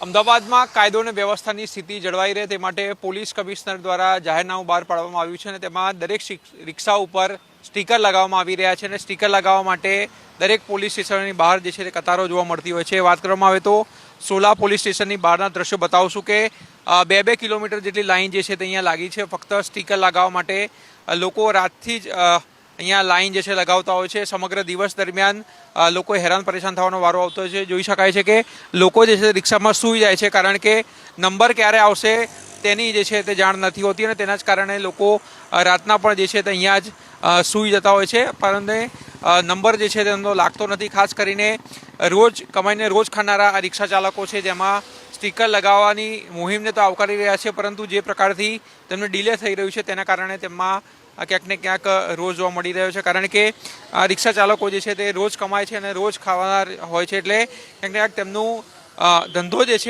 અમદાવાદમાં કાયદો અને વ્યવસ્થાની સ્થિતિ જળવાઈ રહે તે માટે પોલીસ કમિશનર દ્વારા જાહેરનામું બહાર પાડવામાં આવ્યું છે અને તેમાં દરેક રિક્ષા ઉપર સ્ટીકર લગાવવામાં આવી રહ્યા છે અને સ્ટીકર લગાવવા માટે દરેક પોલીસ સ્ટેશનની બહાર જે છે તે કતારો જોવા મળતી હોય છે. વાત કરવામાં આવે તો સોલા પોલીસ સ્ટેશનની બહારના દ્રશ્યો બતાવશું કે બે બે કિલોમીટર જેટલી લાઇન જે છે તે અહીંયા લાગી છે. ફક્ત સ્ટીકર લગાવવા માટે લોકો રાતથી જ અહીંયા લાઈન જે છે લગાવતા હોય છે. સમગ્ર દિવસ દરમિયાન લોકો હેરાન પરેશાન થવાનો વારો આવતો છે. જોઈ શકાય છે કે લોકો જે છે રિક્ષામાં સૂઈ જાય છે કારણ કે નંબર ક્યારે આવશે તેની જે છે તે જાણ નથી હોતી અને તેના જ કારણે લોકો રાતના પણ જે છે તે અહીંયા જ સૂઈ જતા હોય છે. પરંતુ નંબર જે છે તેમનો લાગતો નથી. ખાસ કરીને રોજ કમાઈને રોજ ખાનારા આ રિક્ષા ચાલકો છે જેમાં સ્ટીકર લગાવવાની મુહિમને તો આવકારી રહ્યા છે, પરંતુ જે પ્રકારથી તેમને ડીલે થઈ રહ્યું છે તેના કારણે તેમાં ક્યાંક ને ક્યાંક રોજ જોવા મળી રહ્યો છે. કારણ કે રિક્ષા ચાલકો જે છે તે રોજ કમાય છે અને રોજ ખાવાના હોય છે એટલે ક્યાંક ને ક્યાંક તેમનું ધંધો જે છે